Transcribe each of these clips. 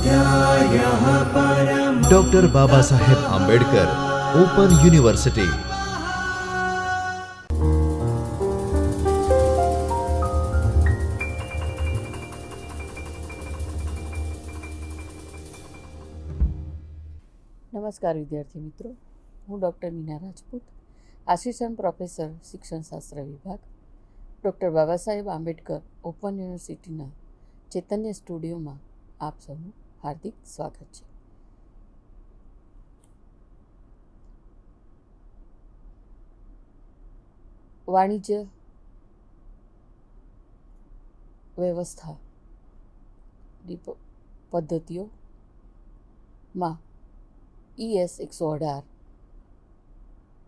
स्वाध्यायः परम doctor Baba Saheb Ambedkar open university નમસ્કાર વિદ્યાર્થી મિત્રો હું doctor Meena Rajput assistant professor શિક્ષણશાસ્ત્ર વિભાગ ડૉક્ટર બાબા સાહેબ આંબેડકર ઓપન યુનિવર્સિટીના ચૈતન્ય સ્ટુડિયોમાં આપ સૌનું હાર્દિક સ્વાગત છે. વાણિજ્ય વ્યવસ્થા પદ્ધતિઓમાં ઈએસ એકસો અઢાર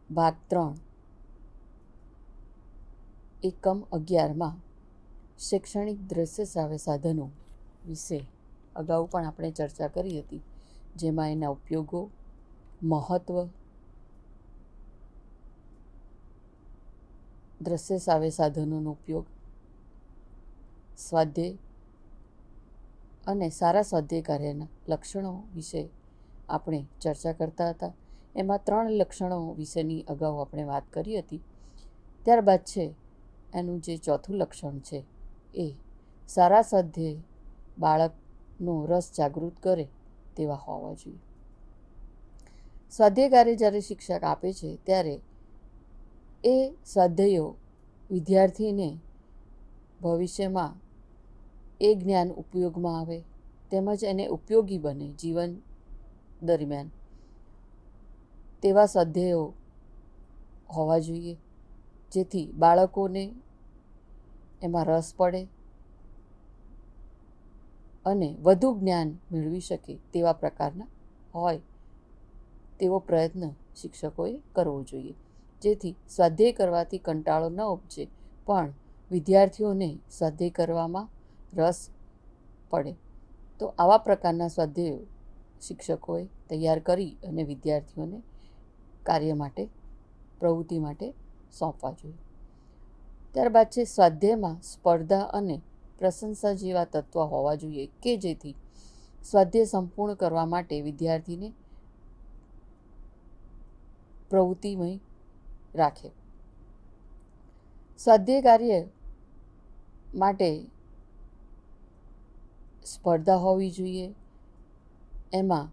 ભાગ ત્રણ એકમ અગિયારમાં શૈક્ષણિક દ્રશ્ય સાધનો વિશે અગાઉ પણ આપણે ચર્ચા કરી હતી, જેમાં એના ઉપયોગો મહત્ત્વ દ્રશ્ય સાવે સાધનોનો ઉપયોગ સ્વાધ્યાય અને સારા સ્વાધ્યાય કાર્યના લક્ષણો વિશે આપણે ચર્ચા કરતા હતા. એમાં ત્રણ લક્ષણો વિશેની અગાઉ આપણે વાત કરી હતી. ત્યારબાદ છે, એનું જે ચોથું લક્ષણ છે, એ સારા સ્વાધ્યાય બાળકનો રસ જાગૃત કરે તેવા હોવા જોઈએ. સ્વાધ્યાયકારે જ્યારે શિક્ષક આપે છે, ત્યારે એ સ્વાધ્યાયો વિદ્યાર્થીને ભવિષ્યમાં એ જ્ઞાન ઉપયોગમાં આવે તેમજ એને ઉપયોગી બને જીવન દરમિયાન તેવા સ્વાધ્યાયો હોવા જોઈએ, જેથી બાળકોને એમાં રસ પડે અને વધુ જ્ઞાન મેળવી શકે તેવા પ્રકારના હોય તેવો પ્રયત્ન શિક્ષકોએ કરવો જોઈએ. જેથી સ્વાધ્યાય કરવાથી કંટાળો ન ઉપજે, પણ વિદ્યાર્થીઓને સ્વાધ્યાય કરવામાં રસ પડે. તો આવા પ્રકારના સ્વાધ્યાયો શિક્ષકોએ તૈયાર કરી અને વિદ્યાર્થીઓને કાર્ય માટે, પ્રવૃત્તિ માટે સોંપવા જોઈએ. ત્યારબાદ છે સ્વાધ્યાયમાં સ્પર્ધા અને પ્રશંસા જેવા તત્વ હોવા જોઈએ કે જેથી સ્વાધ્યાય સંપૂર્ણ કરવા માટે વિદ્યાર્થીને પ્રવૃત્તિમય રાખે. સ્વાધ્યાય કાર્ય માટે સ્પર્ધા હોવી જોઈએ. એમાં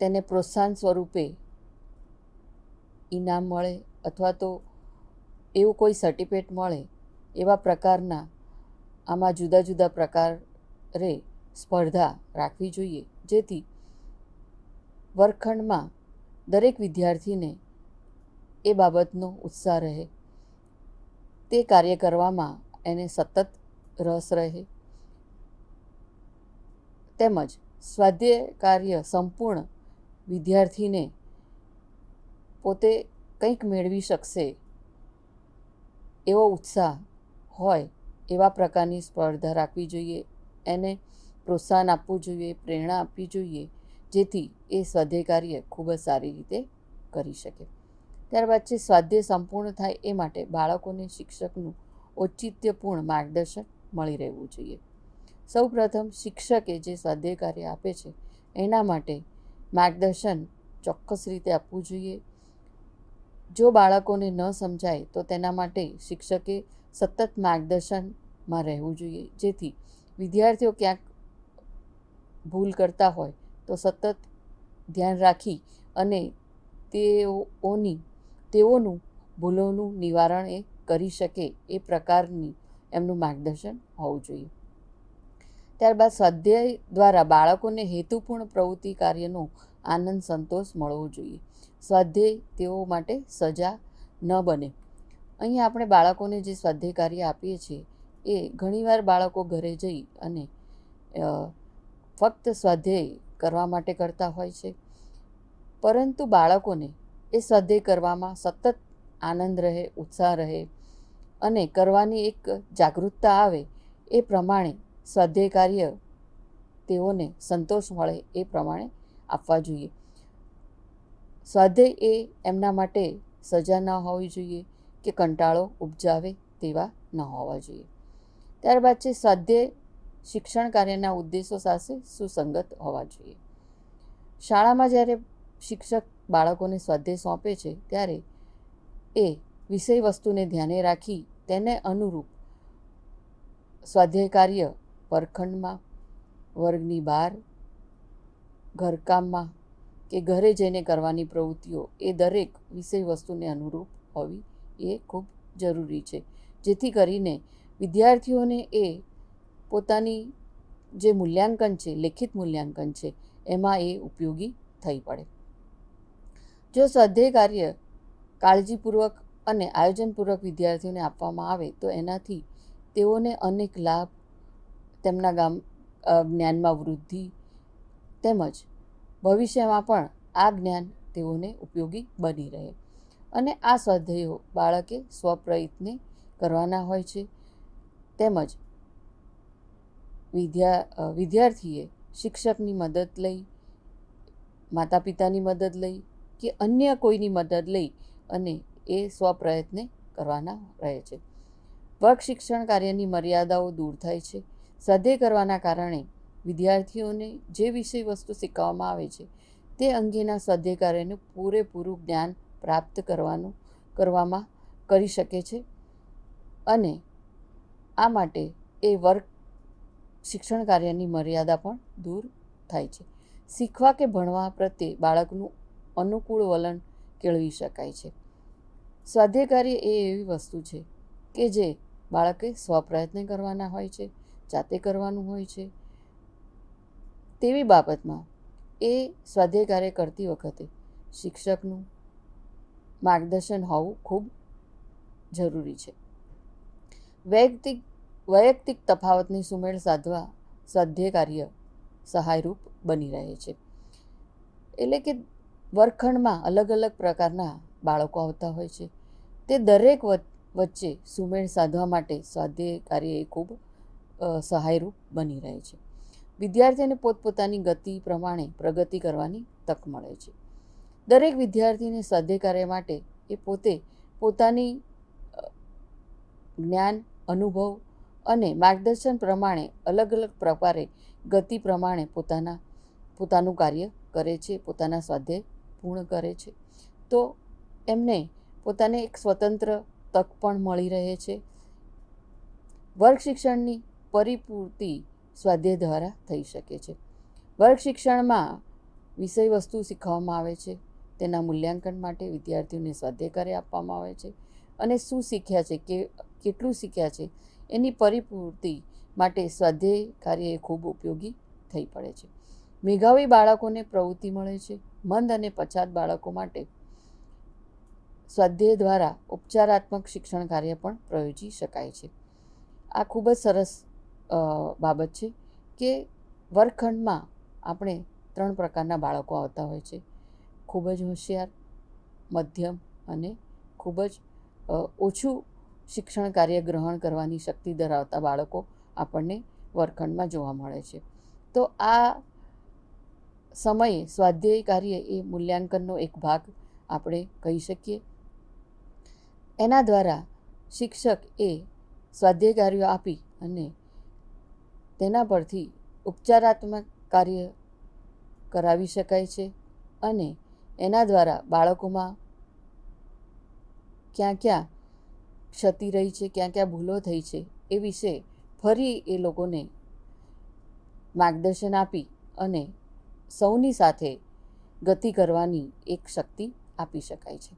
તેને પ્રોત્સાહન સ્વરૂપે ઇનામ મળે અથવા તો એવું કોઈ સર્ટિફિકેટ મળે એવા પ્રકારના આમાં જુદા જુદા પ્રકારે સ્પર્ધા રાખવી જોઈએ. જેથી વર્ગખંડમાં દરેક વિદ્યાર્થીને એ બાબતનો ઉત્સાહ રહે. તે કાર્ય કરવામાં એને સતત રસ રહે. તેમજ સ્વાધ્યાય કાર્ય સંપૂર્ણ વિદ્યાર્થીને પોતે કંઈક મેળવી શકશે એવો ઉત્સાહ હોય એવા પ્રકારની સ્પર્ધા રાખવી જોઈએ. એને પ્રોત્સાહન આપવું જોઈએ, પ્રેરણા આપવી જોઈએ, જેથી એ સ્વાધ્યાય કાર્ય ખૂબ જ સારી રીતે કરી શકે. ત્યારબાદ છે સ્વાધ્યાય સંપૂર્ણ થાય એ માટે બાળકોને શિક્ષકનું ઔચિત્યપૂર્ણ માર્ગદર્શન મળી રહેવું જોઈએ. સૌ પ્રથમ શિક્ષકે જે સ્વાધ્યાય કાર્ય આપે છે, એના માટે માર્ગદર્શન ચોક્કસ રીતે આપવું જોઈએ. જો બાળકોને ન સમજાય તો તેના માટે શિક્ષકે સતત માર્ગદર્શનમાં રહેવું જોઈએ. જેથી વિદ્યાર્થીઓ ક્યાંક ભૂલ કરતા હોય તો સતત ધ્યાન રાખી અને તેઓની, તેઓનું ભૂલોનું નિવારણ એ કરી શકે એ પ્રકારની એમનું માર્ગદર્શન હોવું જોઈએ. ત્યારબાદ સ્વાધ્યાય દ્વારા બાળકોને હેતુપૂર્ણ પ્રવૃત્તિ કાર્યનો આનંદ સંતોષ મળવો જોઈએ. સ્વાધ્યાય તેઓ માટે સજા ન બને. અહીં આપણે બાળકોને જે સ્વાધ્યાય કાર્ય આપીએ છીએ, એ ઘણીવાર બાળકો ઘરે જઈ અને ફક્ત સ્વાધ્યાય કરવા માટે કરતા હોય છે. પરંતુ બાળકોને એ સ્વાધ્યાય કરવામાં સતત આનંદ રહે, ઉત્સાહ રહે અને કરવાની એક જાગૃતતા આવે એ પ્રમાણે સ્વાધ્યાય કાર્ય તેઓને સંતોષ મળે એ પ્રમાણે આપવા જોઈએ. સ્વાધ્યાય એ એમના માટે સજા ન હોવી જોઈએ કે કંટાળો ઉપજાવે તેવા ન હોવા જોઈએ. ત્યારબાદ છે સ્વાધ્યાય શિક્ષણ કાર્યના ઉદ્દેશો સાથે સુસંગત હોવા જોઈએ. શાળામાં જ્યારે શિક્ષક બાળકોને સ્વાધ્યાય સોંપે છે, ત્યારે એ વિષય વસ્તુને ધ્યાને રાખી તેને અનુરૂપ સ્વાધ્યાય કાર્ય વર્ગખંડમાં, વર્ગની બહાર, ઘરકામમાં કે ઘરે જઈને કરવાની પ્રવૃત્તિઓ એ દરેક વિષય વસ્તુને અનુરૂપ હોવી એ ખૂબ જરૂરી છે. જેથી કરીને વિદ્યાર્થીઓને એ પોતાની જે મૂલ્યાંકન છે, લેખિત મૂલ્યાંકન છે, એમાં એ ઉપયોગી થઈ પડે. જો સ્વાધ્યાય કાર્ય કાળજીપૂર્વક અને આયોજનપૂર્વક વિદ્યાર્થીઓને આપવામાં આવે, તો એનાથી તેઓને અનેક લાભ તેમના ગામ જ્ઞાનમાં વૃદ્ધિ તેમજ ભવિષ્યમાં પણ આ જ્ઞાન તેઓને ઉપયોગી બની રહે. અને આ સ્વાધ્યાયો બાળકે સ્વપ્રયત્ને કરવાના હોય છે. તેમજ વિદ્યા વિદ્યાર્થીએ શિક્ષકની મદદ લઈ માતા પિતાની મદદ લઈ કે અન્ય કોઈની મદદ લઈ અને એ સ્વપ્રયત્ને કરવાના રહે છે. વર્ગ શિક્ષણ કાર્યની મર્યાદાઓ દૂર થાય છે. સ્વાધ્યાય કરવાના કારણે વિદ્યાર્થીઓને જે વિષય વસ્તુ શીખવવામાં આવે છે તે અંગેના સ્વાધ્યાય કાર્યનું પૂરેપૂરું જ્ઞાન પ્રાપ્ત કરવાનું, કરવામાં કરી શકે છે. અને આ માટે એ વર્ગ શિક્ષણ કાર્યની મર્યાદા પણ દૂર થાય છે. શીખવા કે ભણવા પ્રત્યે બાળકનું અનુકૂળ વલણ કેળવી શકાય છે. સ્વાધ્યાય કાર્ય એ એવી વસ્તુ છે કે જે બાળકે સ્વપ્રયત્ન કરવાના હોય છે, જાતે કરવાનું હોય છે. તેવી બાબતમાં એ સ્વાધ્યાય કાર્ય કરતી વખતે શિક્ષકનું માર્ગદર્શન હોવું ખૂબ જરૂરી છે. વૈયક્તિક વૈયક્તિક તફાવતની સુમેળ સાધવા સ્વાધ્યાય કાર્ય સહાયરૂપ બની રહે છે. એટલે કે વર્ગખંડમાં અલગ અલગ પ્રકારના બાળકો આવતા હોય છે. તે દરેક વચ- વચ્ચે સુમેળ સાધવા માટે સ્વાધ્યાય કાર્ય એ ખૂબ સહાયરૂપ બની રહે છે. વિદ્યાર્થીને પોતપોતાની ગતિ પ્રમાણે પ્રગતિ કરવાની તક મળે છે. દરેક વિદ્યાર્થીને સાધ્ય કાર્ય માટે એ પોતે પોતાની જ્ઞાન, અનુભવ અને માર્ગદર્શન પ્રમાણે અલગ અલગ પ્રકારે ગતિ પ્રમાણે પોતાના, પોતાનું કાર્ય કરે છે, પોતાના સ્વાધ્યાય પૂર્ણ કરે છે. તો એમને પોતાને એક સ્વતંત્ર તક પણ મળી રહે છે. વર્ગ શિક્ષણની પરિપૂર્તિ સ્વાધ્યાય દ્વારા થઈ શકે છે. વર્ગ શિક્ષણમાં વિષય વસ્તુ શીખવવામાં આવે છે. તેના મૂલ્યાંકન માટે વિદ્યાર્થીઓને સ્વાધ્યાય આપવામાં આવે છે અને શું શીખ્યા છે, કે, કેટલું શીખ્યા છે, એની પરિપૂર્તિ માટે સ્વાધ્યાય કાર્ય એ ખૂબ ઉપયોગી થઈ પડે છે. મેઘાવી બાળકોને પ્રવૃત્તિ મળે છે, મંદ અને પછાત બાળકો માટે સ્વાધ્યાય દ્વારા ઉપચારાત્મક શિક્ષણ કાર્ય પણ પ્રયોજી શકાય છે. આ ખૂબ જ સરસ બાબત છે કે વર્ગખંડમાં આપણે ત્રણ પ્રકારના બાળકો આવતા હોય છે. ખૂબ જ હોશિયાર, મધ્યમ અને ખૂબ જ ઓછું શિક્ષણ કાર્ય ગ્રહણ કરવાની શક્તિ ધરાવતા બાળકો આપણને વર્ગખંડમાં જોવા મળે છે. તો આ સમયે સ્વાધ્યાય કાર્ય એ મૂલ્યાંકનનો એક ભાગ આપણે કહી શકીએ. એના દ્વારા શિક્ષક એ સ્વાધ્યાય કાર્યો આપી અને તેના પરથી ઉપચારાત્મક કાર્ય કરાવી શકાય છે અને એના દ્વારા બાળકોમાં ક્યાં ક્યાં ક્ષતિ રહી છે, ક્યાં ક્યાં ભૂલો થઈ છે, એ વિશે ફરી એ લોકોને માર્ગદર્શન આપી અને સૌની સાથે ગતિ કરવાની એક શક્તિ આપી શકાય છે.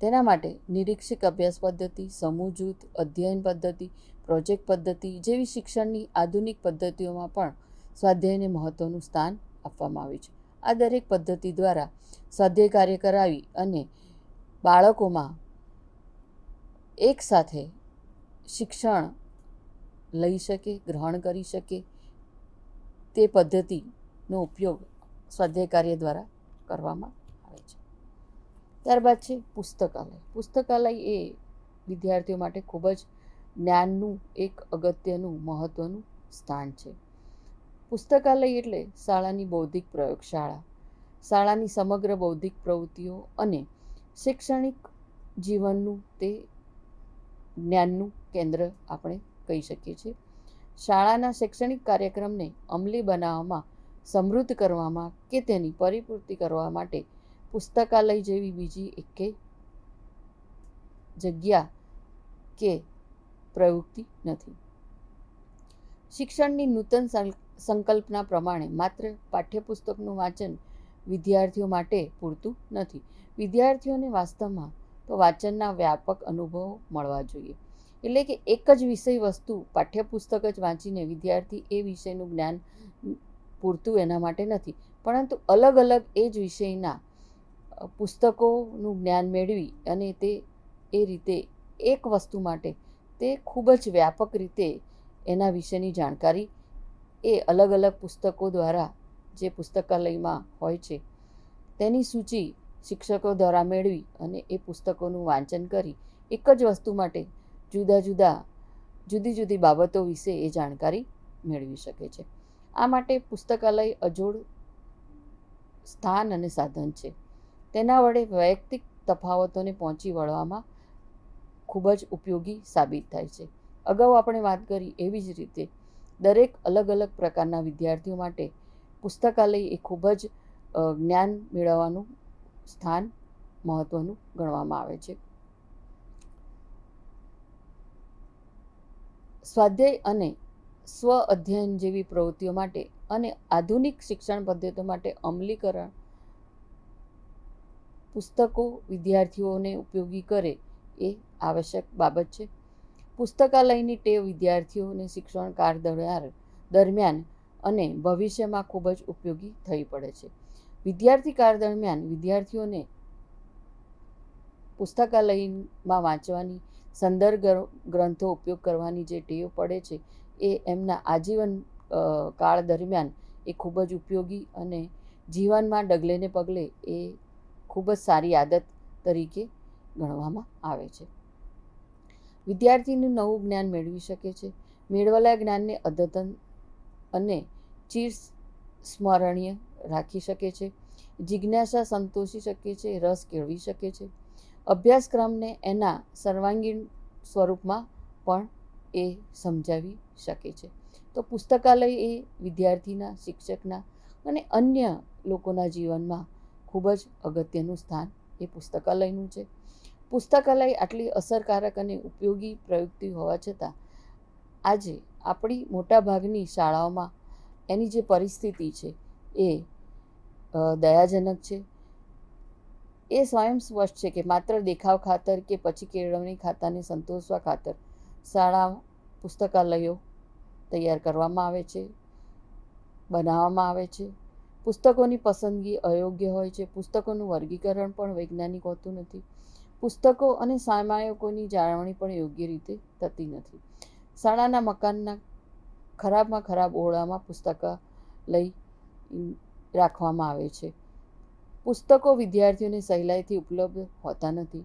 તેના માટે નિરીક્ષક અભ્યાસ પદ્ધતિ, સમૂહ જૂથ, અધ્યયન પદ્ધતિ, પ્રોજેક્ટ પદ્ધતિ જેવી શિક્ષણની આધુનિક પદ્ધતિઓમાં પણ સ્વાધ્યાયને મહત્ત્વનું સ્થાન આપવામાં આવ્યું છે. આ દરેક પદ્ધતિ દ્વારા સ્વાધ્યાય કાર્ય કરાવી અને બાળકોમાં એકસાથે શિક્ષણ લઈ શકે, ગ્રહણ કરી શકે, તે પદ્ધતિનો ઉપયોગ સ્વાધ્યાય કાર્ય દ્વારા કરવામાં આવે છે. ત્યારબાદ છે પુસ્તકાલય. પુસ્તકાલય એ વિદ્યાર્થીઓ માટે ખૂબ જ જ્ઞાનનું એક અગત્યનું મહત્ત્વનું સ્થાન છે. પુસ્તકાલય એટલે શાળાની બૌદ્ધિક પ્રયોગશાળા. શાળાની સમગ્ર બૌદ્ધિક પ્રવૃત્તિઓ અને શૈક્ષણિક જીવનનું તે જ્ઞાનનું કેન્દ્ર આપણે કહી શકીએ છીએ. શાળાના શૈક્ષણિક કાર્યક્રમને અમલી બનાવવામાં સમૃદ્ધ કરવામાં કે તેની પરિપૂર્તિ કરવા માટે પુસ્તકાલય જેવી બીજી એકે જગ્યા કે પ્રવૃત્તિ નથી. શિક્ષણની નૂતન સંકલ્પના પ્રમાણે માત્ર પાઠ્યપુસ્તકનું વાંચન વિદ્યાર્થીઓ માટે પૂરતું નથી. વિદ્યાર્થીઓને વાસ્તવમાં તો વાંચનના વ્યાપક અનુભવો મળવા જોઈએ. એટલે કે એક જ વિષય વસ્તુ પાઠ્યપુસ્તક જ વાંચીને વિદ્યાર્થી એ વિષયનું જ્ઞાન પૂરતું એના માટે નથી. પરંતુ અલગ અલગ એ જ વિષયના પુસ્તકોનું જ્ઞાન મેળવી અને તે એ રીતે એક વસ્તુ માટે તે ખૂબ જ વ્યાપક રીતે એના વિશેની જાણકારી એ અલગ અલગ પુસ્તકો દ્વારા જે પુસ્તકાલયમાં હોય છે, તેની સૂચિ શિક્ષકો દ્વારા મેળવી અને એ પુસ્તકોનું વાંચન કરી એક જ વસ્તુ માટે જુદા જુદા, જુદી જુદી બાબતો વિશે એ જાણકારી મેળવી શકે છે. આ માટે પુસ્તકાલય અજોડ સ્થાન અને સાધન છે. તેના વડે વૈયક્તિક તફાવતોને પહોંચી વળવામાં ખૂબ જ ઉપયોગી સાબિત થાય છે. અગાઉ આપણે વાત કરી એવી જ રીતે દરેક અલગ અલગ પ્રકારના વિદ્યાર્થીઓ માટે પુસ્તકાલય એ ખૂબ જ જ્ઞાન મેળવવાનું સ્થાન મહત્ત્વનું ગણવામાં આવે છે. સ્વાધ્યાય અને સ્વ અધ્યયન જેવી પ્રવૃત્તિઓ માટે અને આધુનિક શિક્ષણ પદ્ધતિઓ માટે અમલીકરણ પુસ્તકો વિદ્યાર્થીઓને ઉપયોગી કરે એ આવશ્યક બાબત છે. પુસ્તકાલયની ટેવ વિદ્યાર્થીઓને શિક્ષણ કાળ દરમિયાન અને ભવિષ્યમાં ખૂબ જ ઉપયોગી થઈ પડે છે. વિદ્યાર્થી કાળ દરમિયાન વિદ્યાર્થીઓને પુસ્તકાલયમાં વાંચવાની સંદર્ભ ગ્રંથો ઉપયોગ કરવાની જે ટેવ પડે છે, એ એમના આજીવન કાળ દરમિયાન એ ખૂબ જ ઉપયોગી અને જીવનમાં ડગલે ને પગલે એ ખૂબ જ સારી આદત તરીકે ગણવામાં આવે છે. વિદ્યાર્થીનું નવું જ્ઞાન મેળવી શકે છે. મેળવેલા જ્ઞાનને અદ્યતન અને ચીર સ્મરણીય રાખી શકે છે. જિજ્ઞાસા સંતોષી શકે છે, રસ કેળવી શકે છે. અભ્યાસક્રમને એના સર્વાંગીણ સ્વરૂપમાં પણ એ સમજાવી શકે છે. તો પુસ્તકાલય એ વિદ્યાર્થીના, શિક્ષકના અને અન્ય લોકોના જીવનમાં ખૂબ જ અગત્યનું સ્થાન એ પુસ્તકાલયનું છે. પુસ્તકાલય આટલી અસરકારક અને ઉપયોગી પ્રયુક્તિ હોવા છતાં, આજે આપણી મોટાભાગની શાળાઓમાં એની જે પરિસ્થિતિ છે એ દયાજનક છે. એ સ્વયં સ્પષ્ટ છે કે માત્ર દેખાવ ખાતર કે પછી કેળવણી ખાતાને સંતોષવા ખાતર શાળા, પુસ્તકાલયો તૈયાર કરવામાં આવે છે, બનાવવામાં આવે છે. પુસ્તકોની પસંદગી અયોગ્ય હોય છે. પુસ્તકોનું વર્ગીકરણ પણ વૈજ્ઞાનિક હોતું નથી. પુસ્તકો અને સામાયકોની જાળવણી પણ યોગ્ય રીતે થતી નથી. શાળાના મકાનના ખરાબમાં ખરાબ ઓરડામાં પુસ્તકાલય રાખવામાં આવે છે. પુસ્તકો વિદ્યાર્થીઓને સહેલાઈથી ઉપલબ્ધ હોતા નથી.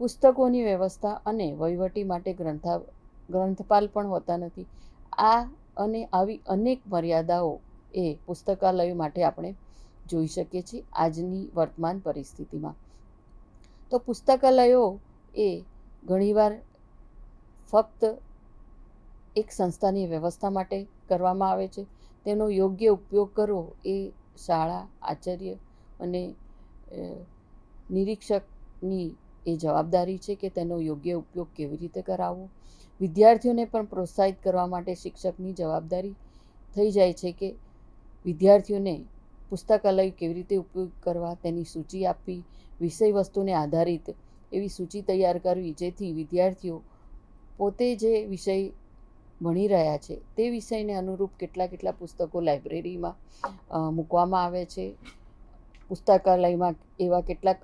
પુસ્તકોની વ્યવસ્થા અને વહીવટી માટે ગ્રંથા, ગ્રંથપાલ પણ હોતા નથી. આ અને આવી અનેક મર્યાદાઓ એ પુસ્તકાલયો માટે આપણે જોઈ શકીએ છીએ આજની વર્તમાન પરિસ્થિતિમાં. તો પુસ્તકાલયો એ ઘણીવાર ફક્ત એક સંસ્થાની વ્યવસ્થા માટે કરવામાં આવે છે. તેનો યોગ્ય ઉપયોગ કરવો એ શાળા, આચાર્ય અને નિરીક્ષકની એ જવાબદારી છે કે તેનો યોગ્ય ઉપયોગ કેવી રીતે કરાવવો. વિદ્યાર્થીઓને પણ પ્રોત્સાહિત કરવા માટે શિક્ષકની જવાબદારી થઈ જાય છે કે વિદ્યાર્થીઓને પુસ્તકાલય કેવી રીતે ઉપયોગ કરવા તેની સૂચિ આપવી, વિષય વસ્તુને આધારિત એવી સૂચિ તૈયાર કરવી જેથી વિદ્યાર્થીઓ પોતે જે વિષય ભણી રહ્યા છે તે વિષયને અનુરૂપ કેટલા કેટલા પુસ્તકો લાઇબ્રેરીમાં મૂકવામાં આવે છે, પુસ્તકાલયમાં એવા કેટલાક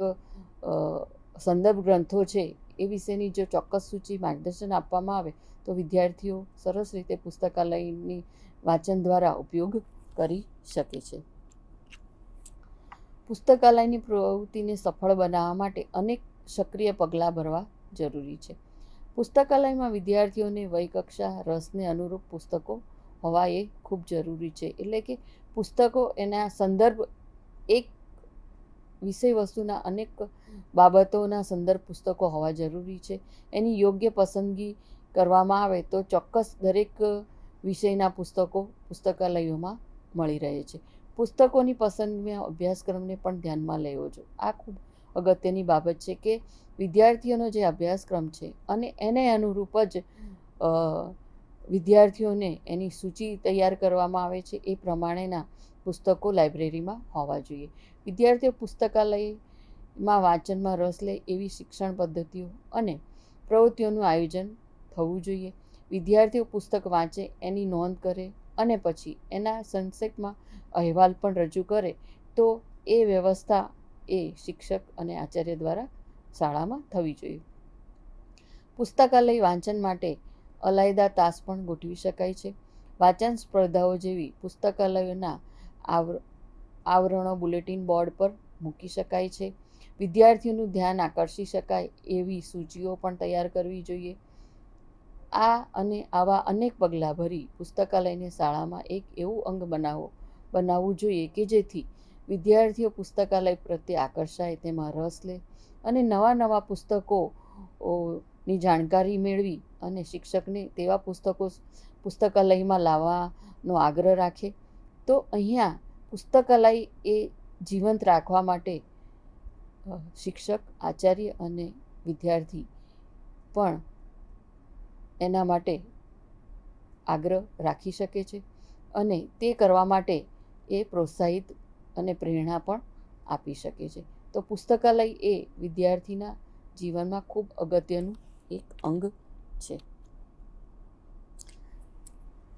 સંદર્ભ ગ્રંથો છે એ વિશેની જો ચોક્કસ સૂચિ માર્ગદર્શન આપવામાં આવે તો વિદ્યાર્થીઓ સરસ રીતે પુસ્તકાલયની વાંચન દ્વારા ઉપયોગ કરી શકે છે. પુસ્તકાલયની પ્રવૃત્તિને સફળ બનાવવા માટે અનેક સક્રિય પગલાં ભરવા જરૂરી છે. પુસ્તકાલયમાં વિદ્યાર્થીઓને વયકક્ષા, રસને અનુરૂપ પુસ્તકો હોવા એ ખૂબ જરૂરી છે. એટલે કે પુસ્તકો એના સંદર્ભ, એક વિષય વસ્તુના અનેક બાબતોના સંદર્ભ પુસ્તકો હોવા જરૂરી છે. એની યોગ્ય પસંદગી કરવામાં આવે તો ચોક્કસ દરેક વિષયના પુસ્તકો પુસ્તકાલયોમાં મળી રહે છે. પુસ્તકોની પસંદગીમાં અભ્યાસક્રમને પણ ધ્યાનમાં લેવો જોઈએ. આ ખૂબ અગત્યની બાબત છે કે વિદ્યાર્થીઓનો જે અભ્યાસક્રમ છે અને એને અનુરૂપ જ વિદ્યાર્થીઓને એની સૂચિ તૈયાર કરવામાં આવે છે એ પ્રમાણેના પુસ્તકો લાઇબ્રેરીમાં હોવા જોઈએ. વિદ્યાર્થીઓ પુસ્તકાલયમાં વાંચનમાં રસ લે એવી શિક્ષણ પદ્ધતિઓ અને પ્રવૃત્તિઓનું આયોજન થવું જોઈએ. વિદ્યાર્થીઓ પુસ્તક વાંચે એની નોંધ કરે અને પછી એના સંક્ષેપમાં અહેવાલ પણ રજૂ કરે, તો એ વ્યવસ્થા એ શિક્ષક અને આચાર્ય દ્વારા શાળામાં થવી જોઈએ. પુસ્તકાલય વાંચન માટે અલાયદા તાસ પણ ગોઠવી શકાય છે. વાંચન સ્પર્ધાઓ જેવી પુસ્તકાલયોના આવ આવરણો બુલેટિન બોર્ડ પર મૂકી શકાય છે. વિદ્યાર્થીઓનું ધ્યાન આકર્ષી શકાય એવી સૂચિઓ પણ તૈયાર કરવી જોઈએ. આ અને આવા અનેક પગલાં ભરી પુસ્તકાલયને શાળામાં એક એવું અંગ બનાવો બનાવવું જોઈએ કે જેથી વિદ્યાર્થીઓ પુસ્તકાલય પ્રત્યે આકર્ષાય, તેમાં રસ લે અને નવા નવા પુસ્તકો ની જાણકારી મેળવી અને શિક્ષકને તેવા પુસ્તકો પુસ્તકાલયમાં લાવવાનો આગ્રહ રાખે. તો અહીંયા પુસ્તકાલય એ જીવંત રાખવા માટે શિક્ષક, આચાર્ય અને વિદ્યાર્થી પણ એના માટે આગ્રહ રાખી શકે છે અને તે કરવા માટે એ પ્રોત્સાહિત અને પ્રેરણા પણ આપી શકે છે. તો પુસ્તકાલય એ વિદ્યાર્થીના જીવનમાં ખૂબ અગત્યનું એક અંગ છે.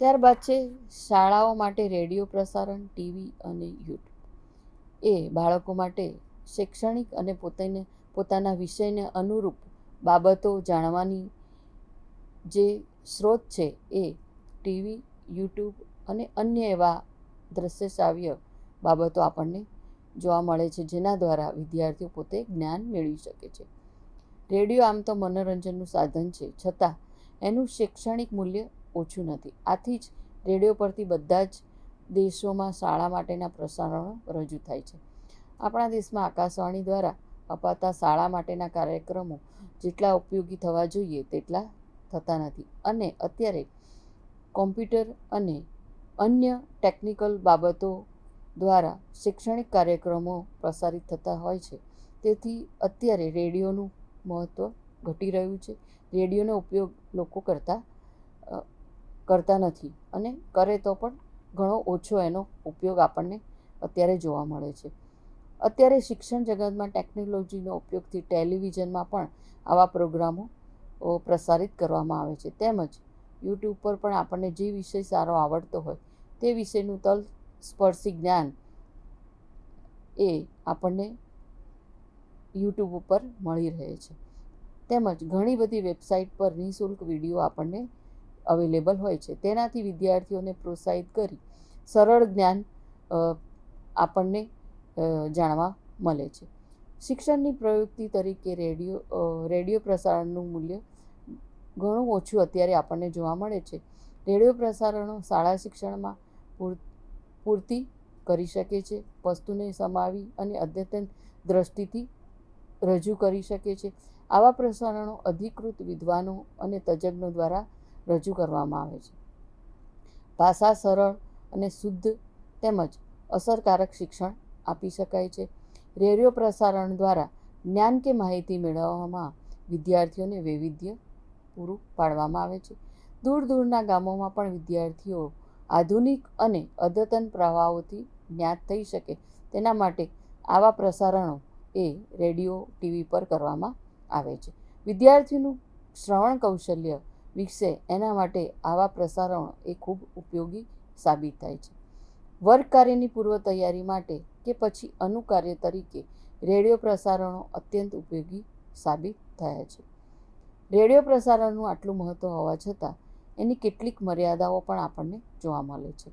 ત્યારબાદ છે શાળાઓ માટે રેડિયો પ્રસારણ, ટીવી અને યુટ્યુબ. એ બાળકો માટે શૈક્ષણિક અને પોતાને, પોતાના વિષયને અનુરૂપ બાબતો જાણવાની જે સ્ત્રોત છે એ ટીવી, યુટ્યુબ અને અન્ય એવા દ્રશ્ય શ્રાવ્ય બાબતો આપણને જોવા મળે છે, જેના દ્વારા વિદ્યાર્થીઓ પોતે જ્ઞાન મેળવી શકે છે. રેડિયો આમ તો મનોરંજનનું સાધન છે, છતાં એનું શૈક્ષણિક મૂલ્ય ઓછું નથી. આથી જ રેડિયો પરથી બધા જ દેશોમાં શાળા માટેના પ્રસારણો રજૂ થાય છે. આપણા દેશમાં આકાશવાણી દ્વારા અપાતા શાળા માટેના કાર્યક્રમો જેટલા ઉપયોગી થવા જોઈએ, તેટલા થતા નથી. અને અત્યારે કોમ્પ્યુટર અને અન્ય ટેકનિકલ બાબતો દ્વારા શૈક્ષણિક કાર્યક્રમો પ્રસારિત થતા હોય છે. તેથી અત્યારે રેડિયોનું મહત્ત્વ ઘટી રહ્યું છે. રેડિયોનો ઉપયોગ લોકો કરતા કરતા નથી અને કરે તો પણ ઘણો ઓછો એનો ઉપયોગ આપણને અત્યારે જોવા મળે છે. અત્યારે શિક્ષણ જગતમાં ટેકનોલોજીનો ઉપયોગથી ટેલિવિઝનમાં પણ આવા પ્રોગ્રામો પ્રસારિત કરવામાં આવે છે. તેમજ યુટ્યુબ પર પણ આપણને જે વિષય સારો આવડતો હોય તે વિશેનું તલ સ્પર્શી જ્ઞાન એ આપણને યુટ્યુબ ઉપર મળી રહે છે. તેમજ ઘણી બધી વેબસાઇટ પર નિઃશુલ્ક વીડિયો આપણને અવેલેબલ હોય છે. તેનાથી વિદ્યાર્થીઓને પ્રોત્સાહિત કરી સરળ જ્ઞાન આપણને જાણવા મળે છે. શિક્ષણની પ્રવૃત્તિ તરીકે રેડિયો રેડિયો પ્રસારણનું મૂલ્ય ઘણું ઓછું અત્યારે આપણને જોવા મળે છે. રેડિયો પ્રસારણો શાળા શિક્ષણમાં પૂર્તિ કરી શકે છે, વસ્તુને સમાવી અને અદ્યતન દ્રષ્ટિથી રજૂ કરી શકે છે. આવા પ્રસારણો અધિકૃત વિદ્વાનો અને તજજ્ઞો દ્વારા રજૂ કરવામાં આવે છે. ભાષા સરળ અને શુદ્ધ તેમજ અસરકારક શિક્ષણ આપી શકાય છે. રેડિયો પ્રસારણ દ્વારા જ્ઞાન કે માહિતી મેળવવામાં વિદ્યાર્થીઓને વૈવિધ્ય પૂરું પાડવામાં આવે છે. દૂર દૂરના ગામોમાં પણ વિદ્યાર્થીઓ આધુનિક અને અદ્યતન પ્રવાહોથી જ્ઞાત થઈ શકે તેના માટે આવા પ્રસારણો એ રેડિયો, ટીવી પર કરવામાં આવે છે. વિદ્યાર્થીનું શ્રવણ કૌશલ્ય વિકસે એના માટે આવા પ્રસારણો એ ખૂબ ઉપયોગી સાબિત થાય છે. વર્ગ કાર્યની પૂર્વ તૈયારી માટે કે પછી અનુકાર્ય તરીકે રેડિયો પ્રસારણો અત્યંત ઉપયોગી સાબિત થયા છે. રેડિયો પ્રસારણનું આટલું મહત્ત્વ હોવા છતાં એની કેટલીક મર્યાદાઓ પણ આપણને જોવા મળે છે.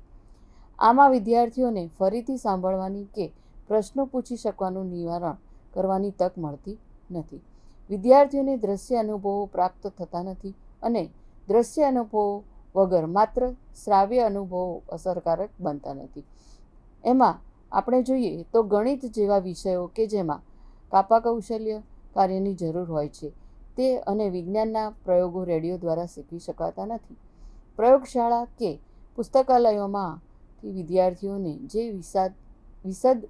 આમાં વિદ્યાર્થીઓને ફરીથી સાંભળવાની કે પ્રશ્નો પૂછી શકવાનું નિવારણ કરવાની તક મળતી નથી. વિદ્યાર્થીઓને દ્રશ્ય અનુભવો પ્રાપ્ત થતા નથી અને દ્રશ્ય અનુભવો વગર માત્ર શ્રાવ્ય અનુભવો અસરકારક બનતા નથી. એમાં આપણે જોઈએ તો ગણિત જેવા વિષયો કે જેમાં કાપા કૌશલ્ય કાર્યની જરૂર હોય છે તે અને વિજ્ઞાનના પ્રયોગો રેડિયો દ્વારા શીખવી શકાતા નથી. પ્રયોગશાળા કે પુસ્તકાલયોમાંથી વિદ્યાર્થીઓને જે વિષાદ વિશદ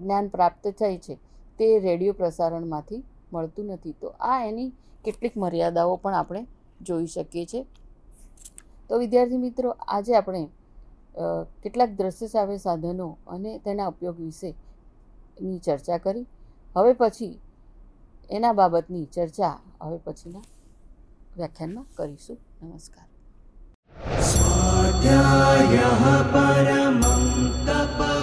જ્ઞાન પ્રાપ્ત થાય છે તે રેડિયો પ્રસારણમાંથી મળતું નથી. તો આ એની કેટલીક મર્યાદાઓ પણ આપણે જોઈ શકીએ છીએ. તો વિદ્યાર્થી મિત્રો, આજે આપણે કેટલાક દ્રશ્ય શ્રાવ્ય સાધનો અને તેના ઉપયોગ વિશેની ચર્ચા કરી. હવે પછી એના બાબતની ચર્ચા હવે પછીના વ્યાખ્યાનમાં કરીશું. નમસ્કાર. પરમં તપા